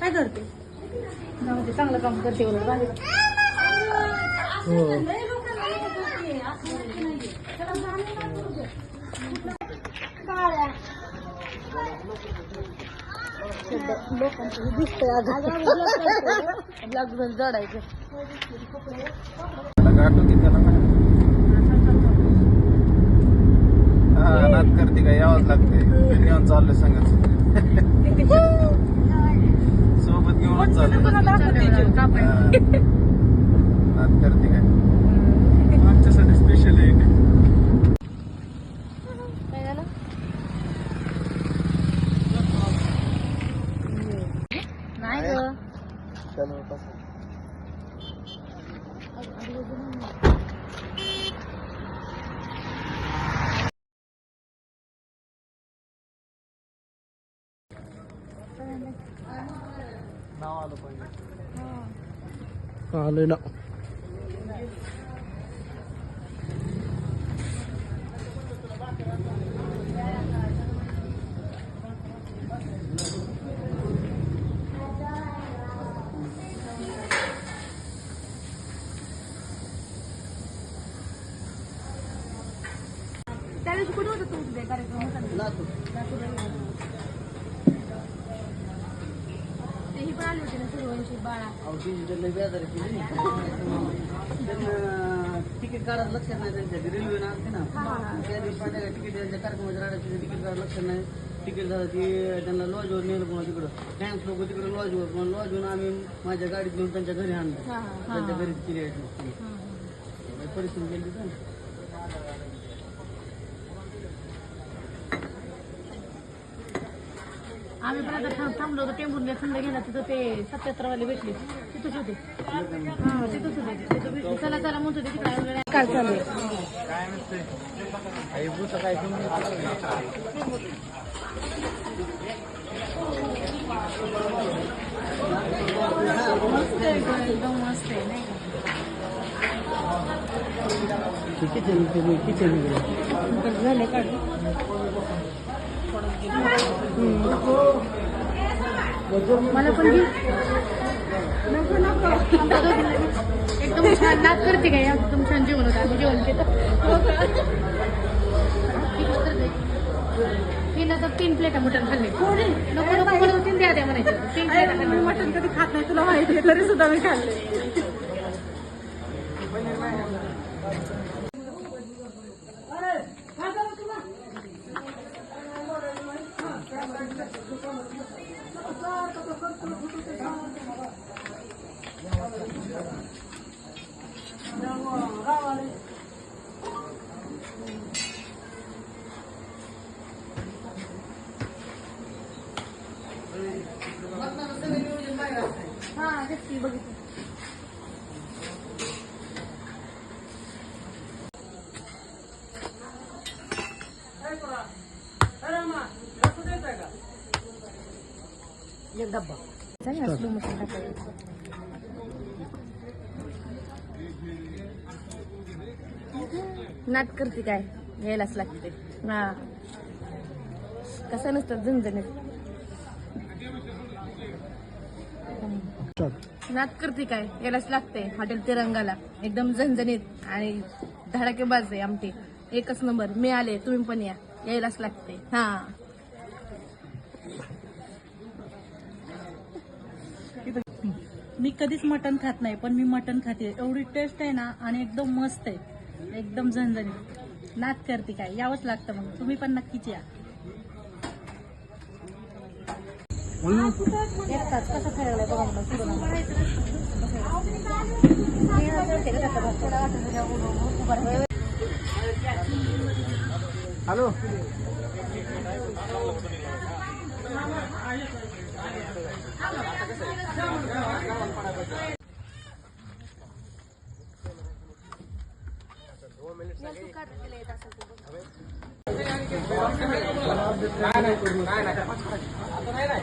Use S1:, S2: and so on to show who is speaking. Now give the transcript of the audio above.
S1: काय करते? जाऊ दे, चांगलं काम करते उलट बाहेर.
S2: हो.
S1: लोकांचं दिसतंय जोडायचं
S2: हा नात करते काय यावंच लागतंय घेऊन चाललंय सांगत सोबत घेऊनच चाललंय हा. नात करते काय? आमच्यासाठी स्पेशल एक.
S1: काय झालं नाही ग
S2: चलो बस. नाव आलं पाहिजे आलं ना
S1: त्यावेळेस कुठे होतं तुमचं ते कार्यक्रम होता ना? तेही पण आले होते ना सूर्यवंशी बाळा
S3: तिकीट काढायला लक्षात नाही त्यांच्या रेल्वे असते ना
S1: हा, हा.
S3: त्या दिवशी पांढऱ्या तिकीट त्यांच्या कार्यक्रमाच्या राहण्याचे तिकीट काढायला लक्षात नाही तिकीट झालं ती त्यांना लॉजवर नेलं पुन्हा तिकडं फॅन्स लोक तिकडे लॉजवर पण लॉजवर आम्ही माझ्या गाडीत घेऊन त्यांच्या घरी आणलं
S1: हा, हा.
S3: त्यांच्या घरी
S1: हा, हा.
S3: परिस्थिती केली
S1: आम्ही पण आता थांब- थांबलो होतो टेंबूरला थंड गेला तिथं ते सत्याहत्तर वाले भेटले. तिथंच होते. हा तिथंच होते. तिथं भेटले. चला चला म्हणत होते तिकडे काय चालू एकदम मस्त आहे नाही का
S3: किचन किचन
S1: झाले काढ मला पण घे. एकदम छान नाच करते काय एकदम छान जेवण होतं. आम्ही जेवण केलं. हिला तर तीन प्लेटा मटण खाल्ले. नको नको म्हणून तीन द्या द्या म्हणायचं. तीन प्लेटा मटण कधी खात नाही तुला माहिती आहे तरी सुद्धा मी खाल्ले. हा तेच की बघितलं एक डब्बा स्लो टाकायचं नाट करते काय यायलाच लागते. हा. कसं नसतं झणझणीत. नात करते काय? यालाच लागते. हॉटेल तिरंगाला. एकदम झणझणीत आणि धडाकेबाज आहे आमटी. एकच नंबर. मी आले तुम्ही पण या. यायलाच लागते. हा.
S4: मी कधीच मटण खात नाही पण मी मटण खाते. एवढी टेस्ट आहे ना आणि एकदम मस्त आहे. एकदम झणझणीत. नात करते काय? यावंच लागतं मग. तुम्ही पण नक्कीच या.
S1: एक कसं खायला बघा मला सुरू
S2: हॅलो.
S1: नाही नाही.